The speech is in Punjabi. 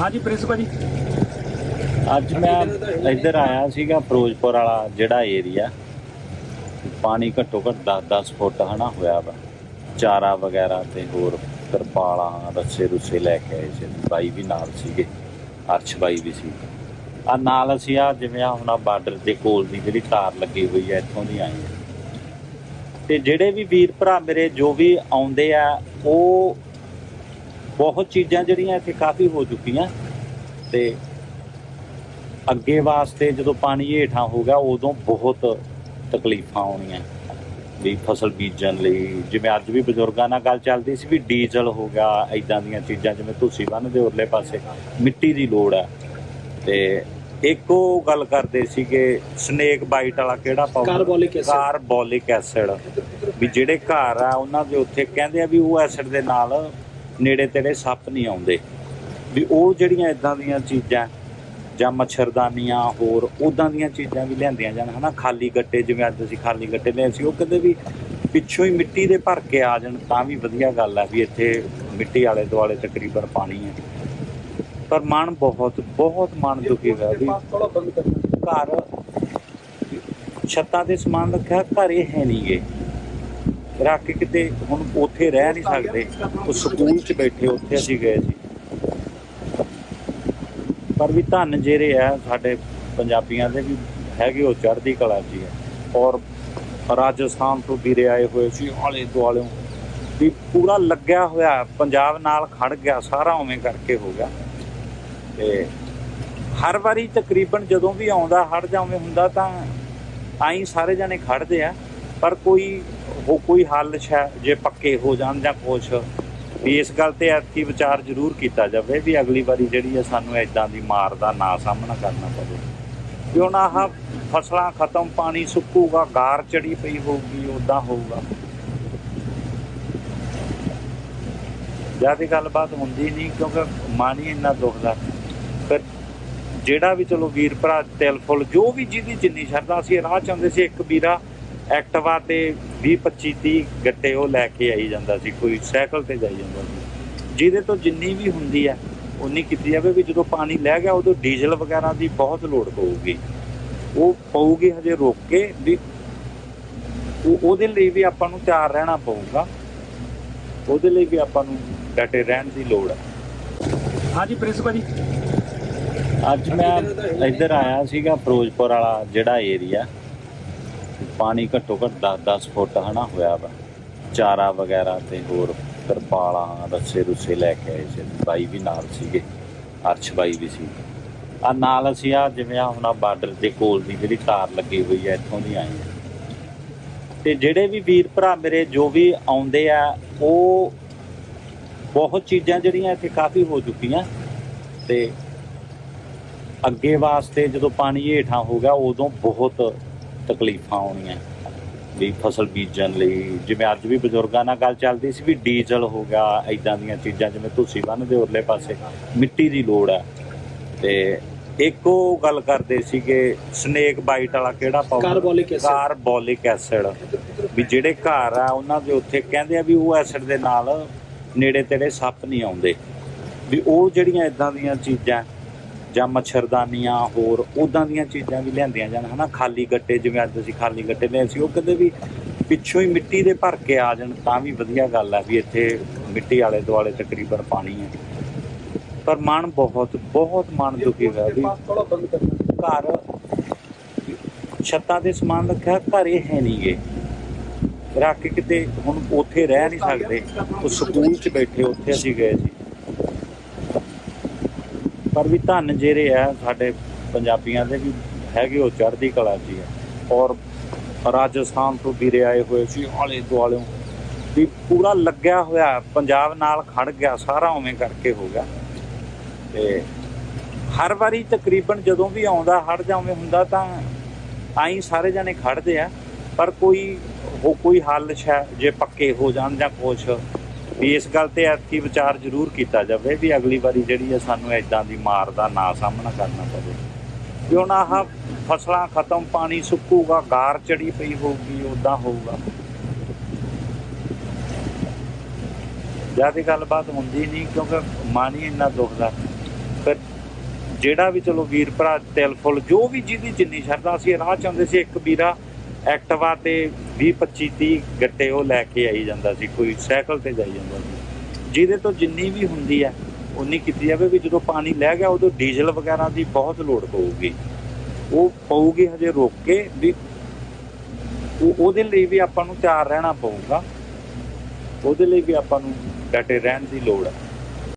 ਹਾਂਜੀ ਪ੍ਰਿੰਸ ਭਾਜੀ। ਅੱਜ ਮੈਂ ਇੱਧਰ ਆਇਆ ਸੀਗਾ ਫਿਰੋਜ਼ਪੁਰ ਵਾਲਾ ਜਿਹੜਾ ਏਰੀਆ। ਪਾਣੀ ਘੱਟੋ ਘੱਟ 10-10 ਫੁੱਟ ਹਨਾ ਹੋਇਆ ਵਾ। ਚਾਰਾ ਵਗੈਰਾ ਤੇ ਹੋਰ ਤਰਪਾਲਾਂ, ਰੱਸੇ ਰੁੱਸੇ ਲੈ ਕੇ ਆਏ ਸੀ। ਬਾਈ ਵੀ ਨਾਲ ਸੀਗੇ, ਅਰਸ਼ ਬਾਈ ਵੀ ਸੀ। ਆ ਨਾਲ ਅਸੀਂ ਆ ਜਿਵੇਂ ਆ ਹੁਣ ਆ ਬਾਰਡਰ ਦੇ ਕੋਲ ਦੀ ਜਿਹੜੀ ਤਾਰ ਲੱਗੀ ਹੋਈ ਹੈ ਇੱਥੋਂ ਦੀ ਆਏ ਤੇ ਜਿਹੜੇ ਵੀ ਵੀਰ ਭਰਾ ਮੇਰੇ ਜੋ ਵੀ ਆਉਂਦੇ ਆ, ਉਹ ਬਹੁਤ ਚੀਜ਼ਾਂ ਜਿਹੜੀਆਂ ਇੱਥੇ ਕਾਫੀ ਹੋ ਚੁੱਕੀਆਂ ਤੇ ਅੱਗੇ ਵਾਸਤੇ ਜਦੋਂ ਪਾਣੀ ਹੇਠਾਂ ਹੋ ਗਿਆ ਉਦੋਂ ਬਹੁਤ ਤਕਲੀਫਾਂ ਆਉਣੀਆਂ ਵੀ ਫਸਲ ਬੀਜਣ ਲਈ। ਜਿਵੇਂ ਅੱਜ ਵੀ ਬਜ਼ੁਰਗਾਂ ਨਾਲ ਗੱਲ ਚੱਲਦੀ ਸੀ ਵੀ ਡੀਜ਼ਲ ਹੋ ਗਿਆ ਐਦਾਂ ਦੀਆਂ ਚੀਜ਼ਾਂ ਜਿਵੇਂ ਤੁਸੀਂ ਬੰਨ ਦੇ ਉਰਲੇ ਪਾਸੇ ਮਿੱਟੀ ਦੀ ਲੋੜ ਹੈ। ਤੇ ਇੱਕ ਉਹ ਗੱਲ ਕਰਦੇ ਸੀਗੇ ਸਨੇਕ ਬਾਈਟ ਵਾਲਾ ਕਿਹੜਾ ਪਾਊਡਰ। ਕਾਰਬੋਲਿਕ ਐਸਿਡ ਵੀ ਜਿਹੜੇ ਘਰ ਆ ਉਹਨਾਂ ਦੇ ਉੱਥੇ ਕਹਿੰਦੇ ਆ ਵੀ ਉਹ ਐਸਿਡ ਦੇ ਨਾਲ ਨੇੜੇ ਤੇੜੇ ਸੱਪ ਨਹੀਂ ਆਉਂਦੇ। ਵੀ ਉਹ ਜਿਹੜੀਆਂ ਇਦਾਂ ਦੀਆਂ ਚੀਜ਼ਾਂ, ਜਾਂ ਮੱਛਰਦਾਨੀਆਂ, ਹੋਰ ਉਦਾਂ ਦੀਆਂ ਚੀਜ਼ਾਂ ਵੀ ਲਿਆਂਦੀਆਂ ਜਾਣ, ਹਨਾ? ਖਾਲੀ ਗੱਟੇ, ਜਿਵੇਂ ਅੱਜ ਅਸੀਂ ਖਾਲੀ ਗੱਟੇ ਲਏ ਸੀ, ਉਹ ਕਹਿੰਦੇ ਵੀ ਪਿੱਛੋਂ ਹੀ ਮਿੱਟੀ ਦੇ ਭਰ ਕੇ ਆ ਜਾਣ, ਤਾਂ ਵੀ ਵਧੀਆ ਗੱਲ ਹੈ ਵੀ ਇੱਥੇ ਮਿੱਟੀ ਵਾਲੇ ਦੁਆਲੇ ਤਕਰੀਬਨ ਪਾਣੀ ਹੈ ਪਰ ਮਨ ਬਹੁਤ ਬਹੁਤ ਮਨ ਦੁਖੀ ਹੋਇਆ ਵੀ ਘਰ ਛੱਤਾਂ ਦੇ ਸਮਾਨ ਰੱਖਿਆ, ਘਰ ਇਹ ਹੈ ਨਹੀਂਗੇ ਰੱਖ ਕੇ ਕਿਤੇ ਹੁਣ ਉੱਥੇ ਰਹਿ ਨਹੀਂ ਸਕਦੇ। ਉਹ ਸਕੂਲ 'ਚ ਬੈਠੇ, ਉੱਥੇ ਅਸੀਂ ਗਏ ਸੀ। ਪਰ ਵੀ ਧੰਨ ਜਿਹੜੇ ਆ, ਸਾਡੇ ਪੰਜਾਬੀਆਂ ਦੇ ਵੀ ਹੈਗੇ ਉਹ ਚੜ੍ਹਦੀ ਕਲਾ ਜੀ ਆ। ਔਰ ਰਾਜਸਥਾਨ ਤੋਂ ਵੀਰੇ ਆਏ ਹੋਏ ਸੀ, ਆਲੇ ਦੁਆਲੇ। ਵੀ ਪੂਰਾ ਲੱਗਿਆ ਹੋਇਆ, ਪੰਜਾਬ ਨਾਲ ਖੜ ਗਿਆ, ਸਾਰਾ ਉਵੇਂ ਕਰਕੇ ਹੋ ਗਿਆ। ਤੇ ਹਰ ਵਾਰੀ ਤਕਰੀਬਨ ਜਦੋਂ ਵੀ ਆਉਂਦਾ ਹੜ ਜਾਂ ਉਵੇਂ ਹੁੰਦਾ ਤਾਂ ਆਈ ਸਾਰੇ ਜਾਣੇ ਖੜਦੇ ਆ। ਪਰ ਕੋਈ ਉਹ ਕੋਈ ਹੱਲ ਜੇ ਪੱਕੇ ਹੋ ਜਾਣ ਜਾਂ ਕੁਛ, ਵੀ ਇਸ ਗੱਲ ਤੇ ਐਤਕੀ ਵਿਚਾਰ ਜ਼ਰੂਰ ਕੀਤਾ ਜਾਵੇ ਵੀ ਅਗਲੀ ਵਾਰੀ ਜਿਹੜੀ ਹੈ ਸਾਨੂੰ ਐਦਾਂ ਦੀ ਮਾਰ ਦਾ ਨਾ ਸਾਹਮਣਾ ਕਰਨਾ ਪਵੇ। ਵੀ ਹੁਣ ਆਹ ਫਸਲਾਂ ਖਤਮ, ਪਾਣੀ ਸੁੱਕੂਗਾ, ਗਾਰ ਚੜੀ ਪਈ ਹੋਊਗੀ ਉਦਾਂ ਹੋਊਗਾ। ਜ਼ਿਆਦਾ ਗੱਲਬਾਤ ਹੁੰਦੀ ਨਹੀਂ, ਕਿਉਂਕਿ ਮਨ ਹੀ ਇੰਨਾ ਦੁਖਦਾ। ਫਿਰ ਜਿਹੜਾ ਵੀ ਚਲੋ ਵੀਰ ਭਰਾ, ਤਿਲ ਫੁੱਲ, ਜੋ ਵੀ ਜਿਹਦੀ ਜਿੰਨੀ ਸ਼ਰਧਾ ਸੀ, ਰਾਹ ਚਾਹੁੰਦੇ ਸੀ, ਇੱਕ ਵੀਰਾ ਐਕਟਿਵਾ ਤੇ 20 25 30 ਗੱਟੇ ਉਹ ਲੈ ਕੇ ਆਈ ਜਾਂਦਾ ਸੀ ਕੋਈ ਸਾਈਕਲ ਤੇ ਜਾਈ ਜਾਂਦਾ ਸੀ। ਜਿਹਦੇ ਤੋਂ ਜਿੰਨੀ ਵੀ ਹੁੰਦੀ ਹੈ ਉਨੀ ਕੀਤੀ ਜਾਵੇ ਵੀ ਜਦੋਂ ਪਾਣੀ ਲੈ ਗਿਆ ਉਦੋਂ ਡੀਜ਼ਲ ਵਗੈਰਾ ਦੀ ਬਹੁਤ ਲੋੜ ਪਊਗੀ। ਉਹ ਪਊਗੀ ਹਜੇ ਰੋਕ ਕੇ ਵੀ ਉਹ ਉਹਦੇ ਲਈ ਵੀ ਆਪਾਂ ਨੂੰ ਤਿਆਰ ਰਹਿਣਾ ਪਊਗਾ। ਉਹਦੇ ਲਈ ਵੀ ਆਪਾਂ ਨੂੰ ਡਟੇ ਰਹਿਣ ਦੀ ਲੋੜ ਹੈ। ਹਾਂਜੀ ਪ੍ਰਿੰਸ ਭਾਜੀ ਅੱਜ ਮੈਂ ਇੱਧਰ ਆਇਆ ਸੀਗਾ ਫਿਰੋਜ਼ਪੁਰ ਵਾਲਾ ਜਿਹੜਾ ਏਰੀਆ ਪਾਣੀ ਘੱਟੋ ਘੱਟ 10-10 ਫੁੱਟ ਹਨਾ ਹੋਇਆ ਵਾ। ਚਾਰਾ ਵਗੈਰਾ ਤੇ ਹੋਰ ਤਰਪਾਲਾਂ, ਰੱਸੇ ਰੁੱਸੇ ਲੈ ਕੇ ਆਏ ਸੀ। ਬਾਈ ਵੀ ਨਾਲ ਸੀਗੇ, ਅਰਸ਼ ਬਾਈ ਵੀ ਸੀ। ਆ ਨਾਲ ਅਸੀਂ ਆ ਜਿਵੇਂ ਆ ਹੁਣ ਆ ਬਾਰਡਰ ਦੇ ਕੋਲ ਦੀ ਜਿਹੜੀ ਤਾਰ ਲੱਗੀ ਹੋਈ ਹੈ ਇੱਥੋਂ ਦੀ ਆਏ ਹਾਂ ਤੇ ਜਿਹੜੇ ਵੀ ਵੀਰ ਭਰਾ ਮੇਰੇ, ਜੋ ਵੀ ਆਉਂਦੇ ਆ, ਉਹ ਬਹੁਤ ਚੀਜ਼ਾਂ ਜਿਹੜੀਆਂ ਇੱਥੇ ਕਾਫੀ ਹੋ ਚੁੱਕੀਆਂ। ਤੇ ਅੱਗੇ ਵਾਸਤੇ ਜਦੋਂ ਪਾਣੀ ਹੇਠਾਂ ਹੋ ਗਿਆ, ਉਦੋਂ ਬਹੁਤ ਤਕਲੀਫਾਂ ਆਉਣੀਆਂ ਵੀ ਫਸਲ ਬੀਜਣ ਲਈ। ਜਿਵੇਂ ਅੱਜ ਵੀ ਬਜ਼ੁਰਗਾਂ ਨਾਲ ਗੱਲ ਚੱਲਦੀ ਸੀ ਵੀ ਡੀਜ਼ਲ ਹੋ ਗਿਆ ਐਦਾਂ ਦੀਆਂ ਚੀਜ਼ਾਂ ਜਿਵੇਂ ਤੁਸੀਂ ਬੰਨ ਦੇ ਉਰਲੇ ਪਾਸੇ ਮਿੱਟੀ ਦੀ ਲੋੜ ਹੈ। ਤੇ ਇੱਕ ਉਹ ਗੱਲ ਕਰਦੇ ਸੀਗੇ ਸਨੇਕ ਬਾਈਟ ਵਾਲਾ ਕਿਹੜਾ ਪਾਊਡਰ। ਕਾਰਬੋਲਿਕ ਐਸਿਡ ਵੀ ਜਿਹੜੇ ਘਰ ਆ ਉਹਨਾਂ ਦੇ ਉੱਥੇ ਕਹਿੰਦੇ ਆ ਵੀ ਉਹ ਐਸਿਡ ਦੇ ਨਾਲ ਨੇੜੇ ਤੇੜੇ ਸੱਪ ਨਹੀਂ ਆਉਂਦੇ। ਵੀ ਉਹ ਜਿਹੜੀਆਂ ਇਦਾਂ ਦੀਆਂ ਚੀਜ਼ਾਂ ਜਾਂ ਮੱਛਰਦਾਨੀਆਂ, ਹੋਰ ਉਦਾਂ ਦੀਆਂ ਚੀਜ਼ਾਂ ਵੀ ਲਿਆਂਦੀਆਂ ਜਾਣ, ਹਨਾ? ਖਾਲੀ ਗੱਟੇ, ਜਿਵੇਂ ਅੱਜ ਅਸੀਂ ਖਾਲੀ ਗੱਟੇ ਲਏ ਸੀ, ਉਹ ਕਹਿੰਦੇ ਵੀ ਪਿੱਛੋਂ ਹੀ ਮਿੱਟੀ ਦੇ ਭਰ ਕੇ ਆ ਜਾਣ, ਤਾਂ ਵੀ ਵਧੀਆ ਗੱਲ ਹੈ ਵੀ ਇੱਥੇ ਮਿੱਟੀ ਵਾਲੇ ਦੁਆਲੇ ਤਕਰੀਬਨ ਪਾਣੀ ਹੈ ਪਰ ਮਨ ਬਹੁਤ ਬਹੁਤ ਮਨ ਦੁਖੀ ਹੋਇਆ ਵੀ ਘਰ ਛੱਤਾਂ ਦੇ ਸਮਾਨ ਰੱਖਿਆ, ਘਰ ਇਹ ਹੈ ਨਹੀਂਗੇ ਰੱਖ ਕੇ ਕਿਤੇ ਹੁਣ ਉੱਥੇ ਰਹਿ ਨਹੀਂ ਸਕਦੇ। ਉਹ ਸਕੂਲ 'ਚ ਬੈਠੇ, ਉੱਥੇ ਅਸੀਂ ਗਏ ਸੀ। ਪਰ ਵੀ ਧੰਨ ਜਿਹੜੇ ਆ ਸਾਡੇ ਪੰਜਾਬੀਆਂ ਦੇ ਵੀ ਹੈਗੇ ਉਹ ਚੜ੍ਹਦੀ ਕਲਾ 'ਚ ਆ। ਔਰ ਰਾਜਸਥਾਨ ਤੋਂ ਵੀਰੇ ਆਏ ਹੋਏ ਸੀ, ਆਲੇ ਦੁਆਲਿਓਂ ਵੀ ਪੂਰਾ ਲੱਗਿਆ ਹੋਇਆ, ਪੰਜਾਬ ਨਾਲ ਖੜ ਗਿਆ, ਸਾਰਾ ਉਵੇਂ ਕਰਕੇ ਹੋ ਗਿਆ। ਤੇ ਹਰ ਵਾਰੀ ਤਕਰੀਬਨ ਜਦੋਂ ਵੀ ਆਉਂਦਾ ਹੜ ਜਾਂ ਉਵੇਂ ਹੁੰਦਾ ਤਾਂ ਆਈ ਸਾਰੇ ਜਾਣੇ ਖੜਦੇ ਆ। ਪਰ ਕੋਈ, ਉਹ ਕੋਈ ਹੱਲ ਸ਼ਾ ਜੇ ਪੱਕੇ ਹੋ ਜਾਣ ਜਾਂ ਕੁਛ ਵੀ ਇਸ ਗੱਲ ਤੇ ਐਤਕੀ ਵਿਚਾਰ ਜ਼ਰੂਰ ਕੀਤਾ ਜਾਵੇ ਵੀ ਅਗਲੀ ਵਾਰੀ ਜਿਹੜੀ ਹੈ ਸਾਨੂੰ ਐਦਾਂ ਦੀ ਮਾਰ ਦਾ ਨਾ ਸਾਹਮਣਾ ਕਰਨਾ ਪਵੇ। ਵੀ ਹੁਣ ਆਹ ਫਸਲਾਂ ਖਤਮ, ਪਾਣੀ ਸੁੱਕੂਗਾ, ਗਾਰ ਚੜੀ ਪਈ ਹੋਊਗੀ ਉਦਾਂ ਹੋਊਗਾ। ਜ਼ਿਆਦਾ ਗੱਲਬਾਤ ਹੁੰਦੀ ਨਹੀਂ ਕਿਉਂਕਿ ਮਨ ਹੀ ਇੰਨਾ ਦੁਖਦਾ ਫਿਰ ਜਿਹੜਾ ਵੀ ਚਲੋ ਵੀਰ ਭਰਾ, ਤਿਲ ਫੁੱਲ, ਜੋ ਵੀ ਜਿਹਦੀ ਜਿੰਨੀ ਸ਼ਰਧਾ ਸੀ, ਰਾਹ ਚਾਹੁੰਦੇ ਸੀ, ਇੱਕ ਵੀਰਾ ਐਕਟਿਵਾ ਤੇ 20 25 30 ਗੱਟੇ ਉਹ ਲੈ ਕੇ ਆਈ ਜਾਂਦਾ ਸੀ, ਕੋਈ ਸਾਈਕਲ ਤੇ ਜਾਈ ਜਾਂਦਾ ਸੀ। ਜਿਹਦੇ ਤੋਂ ਜਿੰਨੀ ਵੀ ਹੁੰਦੀ ਹੈ ਉਨੀ ਕੀਤੀ ਜਾਵੇ ਵੀ ਜਦੋਂ ਪਾਣੀ ਲੈ ਗਿਆ, ਉਦੋਂ ਡੀਜ਼ਲ ਵਗੈਰਾ ਦੀ ਬਹੁਤ ਲੋੜ ਪਊਗੀ। ਉਹ ਪਊਗੀ ਹਜੇ ਰੋਕ ਕੇ ਵੀ ਉਹਦੇ ਲਈ ਵੀ ਆਪਾਂ ਨੂੰ ਤਿਆਰ ਰਹਿਣਾ ਪਊਗਾ। ਉਹਦੇ ਲਈ ਵੀ ਆਪਾਂ ਨੂੰ ਡਟੇ ਰਹਿਣ ਦੀ ਲੋੜ ਹੈ